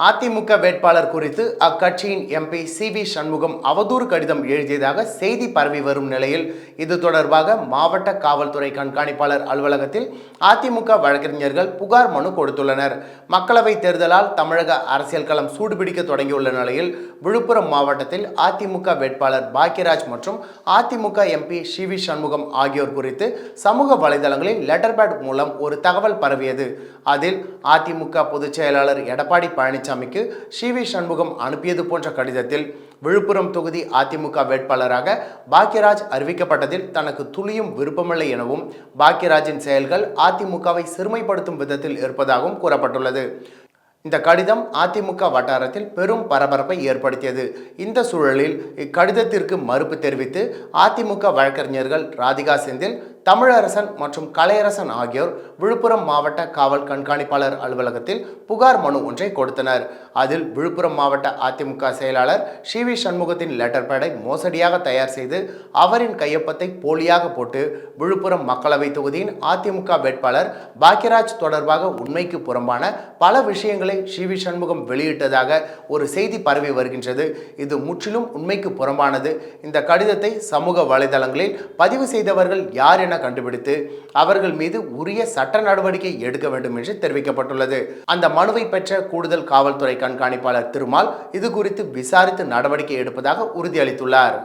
அதிமுக வேட்பாளர் குறித்து அக்கட்சியின் எம்பி சி வி சண்முகம் அவதூறு கடிதம் எழுதியதாக செய்தி பரவி வரும் நிலையில் இது தொடர்பாக மாவட்ட காவல்துறை கண்காணிப்பாளர் அலுவலகத்தில் அதிமுக வழக்கறிஞர்கள் புகார் மனு கொடுத்துள்ளனர். மக்களவைத் தேர்தலால் தமிழக அரசியல் களம் சூடுபிடிக்க தொடங்கியுள்ள நிலையில் விழுப்புரம் மாவட்டத்தில் அதிமுக வேட்பாளர் பாக்யராஜ் மற்றும் AIADMK MP C V Shanmugam ஆகியோர் குறித்து சமூக வலைதளங்களில் லெட்டர் பேட் மூலம் ஒரு தகவல் பரவியது. அதில் அதிமுக பொதுச் செயலாளர் எடப்பாடி பழனிசாமிக்கு சி வி சண்முகம் அனுப்பியது போன்ற கடிதத்தில் விழுப்புரம் தொகுதி அதிமுக வேட்பாளராக பாக்யராஜ் அறிவிக்கப்பட்டதில் தனக்கு துளியும் விருப்பமில்லை எனவும் பாக்யராஜின் செயல்கள் அதிமுகவை சிறுமைப்படுத்தும் விதத்தில் இருப்பதாகவும் கூறப்பட்டுள்ளது. இந்த கடிதம் அதிமுக வட்டாரத்தில் பெரும் பரபரப்பை ஏற்படுத்தியது. இந்த சூழலில் இக்கடிதத்திற்கு மறுப்பு தெரிவித்து அதிமுக வழக்கறிஞர்கள் ராதிகா செந்தில் தமிழரசன் மற்றும் கலையரசன் ஆகியோர் விழுப்புரம் மாவட்ட காவல் கண்காணிப்பாளர் அலுவலகத்தில் புகார் மனு ஒன்றை கொடுத்தனர். அதில் விழுப்புரம் மாவட்ட அதிமுக செயலாளர் சி வி சண்முகத்தின் லெட்டர் பேடை மோசடியாக தயார் செய்து அவரின் கையொப்பத்தை போலியாக போட்டு விழுப்புரம் மக்களவை தொகுதியின் அதிமுக வேட்பாளர் பாக்யராஜ் தொடர்பாக உண்மைக்கு புறம்பான பல விஷயங்களை சி வி சண்முகம் வெளியிட்டதாக ஒரு செய்தி பரவி வருகின்றது. இது முற்றிலும் உண்மைக்கு புறம்பானது. இந்த கடிதத்தை சமூக வலைதளங்களில் பதிவு செய்தவர்கள் யார் என என கண்டுபிடித்து அவர்கள் மீது உரிய சட்ட நடவடிக்கை எடுக்க வேண்டும் என்று தெரிவிக்கப்பட்டுள்ளது. அந்த மனுவை பெற்ற கூடுதல் காவல்துறை கண்காணிப்பாளர் திருமால் இது குறித்து விசாரித்து நடவடிக்கை எடுப்பதாக உறுதியளித்துள்ளார்.